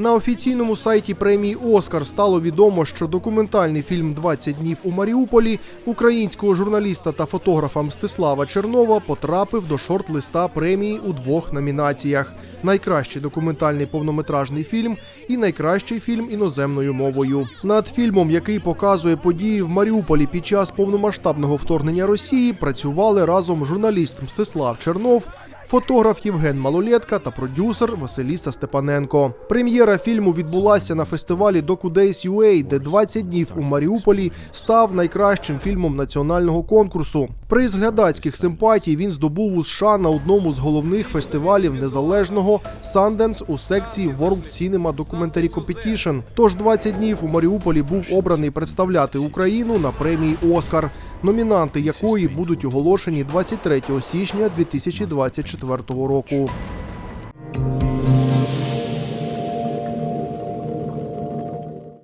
На офіційному сайті премії Оскар стало відомо, що документальний фільм «20 днів у Маріуполі українського журналіста та фотографа Мстислава Чернова потрапив до шорт-листа премії у двох номінаціях: найкращий документальний повнометражний фільм і найкращий фільм іноземною мовою. Над фільмом, який показує події в Маріуполі під час повномасштабного вторгнення Росії, працювали разом журналіст Мстислав Чернов. Фотограф Євген Малолетка та продюсер Василіса Степаненко. Прем'єра фільму відбулася на фестивалі DocuDays UA, де 20 днів у Маріуполі став найкращим фільмом національного конкурсу. Приз глядацьких симпатій він здобув у США на одному з головних фестивалів незалежного Sundance у секції World Cinema Documentary Competition. Тож 20 днів у Маріуполі був обраний представляти Україну на премії Оскар, номінанти якої будуть оголошені 23 січня 2024 року.